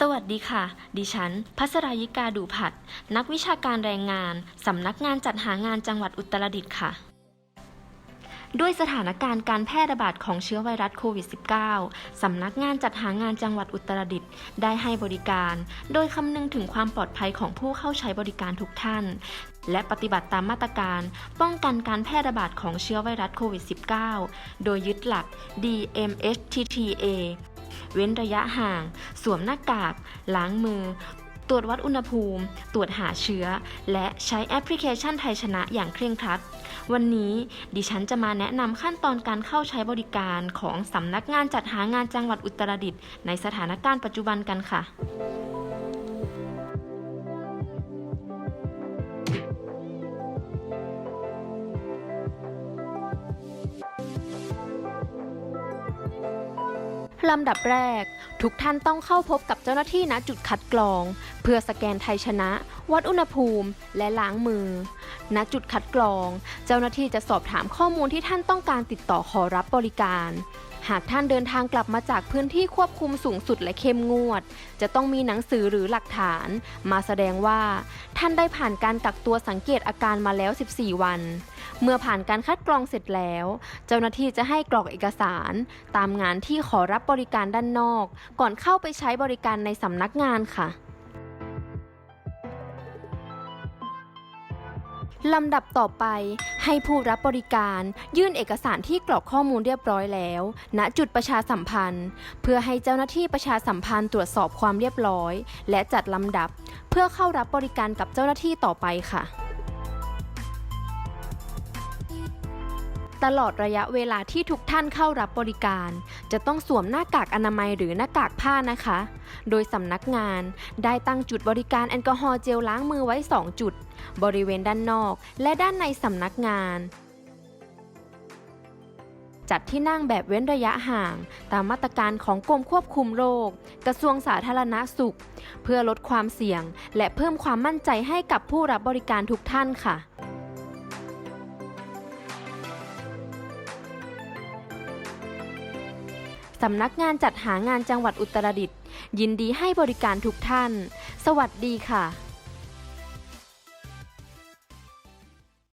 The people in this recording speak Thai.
สวัสดีค่ะ ดิฉัน พัสรายิกาดูผัด นักวิชาการแรงงาน สำนักงานจัดหางานจังหวัดอุตรดิตถ์ค่ะ ด้วยสถานการณ์การแพร่ระบาดของเชื้อไวรัสโควิด -19 สำนักงานจัดหางานจังหวัดอุตรดิตถ์ได้ให้บริการ โดยคำนึงถึงความปลอดภัยของผู้เข้าใช้บริการทุกท่าน และปฏิบัติตามมาตรการ ป้องกันการแพร่ระบาดของเชื้อไวรัสโควิด -19 โดยยึดหลัก DMHTTA เว้นระยะห่าง สวมหน้ากาก ล้างมือ ตรวจวัดอุณหภูมิ ตรวจหาเชื้อ และใช้แอปพลิเคชันไทยชนะอย่างเคร่งครัด วันนี้ดิฉันจะมาแนะนำขั้นตอนการเข้าใช้บริการของสำนักงานจัดหางานจังหวัดอุตรดิตถ์ในสถานการณ์ปัจจุบันกันค่ะ ลำดับแรก ทุกท่านต้องเข้าพบกับเจ้าหน้าที่ณจุดคัดกรอง เพื่อสแกนไทยชนะ วัดอุณหภูมิ และล้างมือ ณจุดคัดกรอง เจ้าหน้าที่จะสอบถามข้อมูลที่ท่านต้องการติดต่อขอรับบริการ หากท่านเดินทางกลับมาจากพื้นที่ควบคุมสูงสุดและเข้มงวด จะต้องมีหนังสือหรือหลักฐาน มาแสดงว่า ท่านได้ผ่านการกักตัวสังเกตอาการมาแล้ว 14 วัน เมื่อผ่านการคัดกรองเสร็จแล้ว เจ้าหน้าที่จะให้กรอกเอกสาร ตามงานที่ขอรับบริการด้านนอก ก่อนเข้าไปใช้บริการในสำนักงานค่ะ ลำดับต่อไปให้ผู้รับบริการยื่นเอกสารที่กรอกข้อมูลเรียบร้อยแล้ว ณจุดประชาสัมพันธ์ เพื่อให้เจ้าหน้าที่ประชาสัมพันธ์ตรวจสอบความเรียบร้อย และจัดลำดับ เพื่อเข้ารับบริการกับเจ้าหน้าที่ต่อไปค่ะ ตลอดระยะเวลาที่ทุกท่านเข้ารับบริการ จะต้องสวมหน้ากากอนามัยหรือหน้ากากผ้านะคะ โดยสำนักงานได้ตั้งจุดบริการแอลกอฮอล์เจลล้างมือไว้ 2 จุด บริเวณด้านนอกและด้านในสำนักงานจัดที่นั่งแบบเว้นระยะห่าง ตามมาตรการของกรมควบคุมโรค กระทรวงสาธารณสุข เพื่อลดความเสี่ยง และเพิ่มความมั่นใจให้กับผู้รับบริการทุกท่านค่ะ สำนักงานจัดหางานจังหวัดอุตรดิตถ์ยินดีให้บริการทุกท่าน สวัสดีค่ะ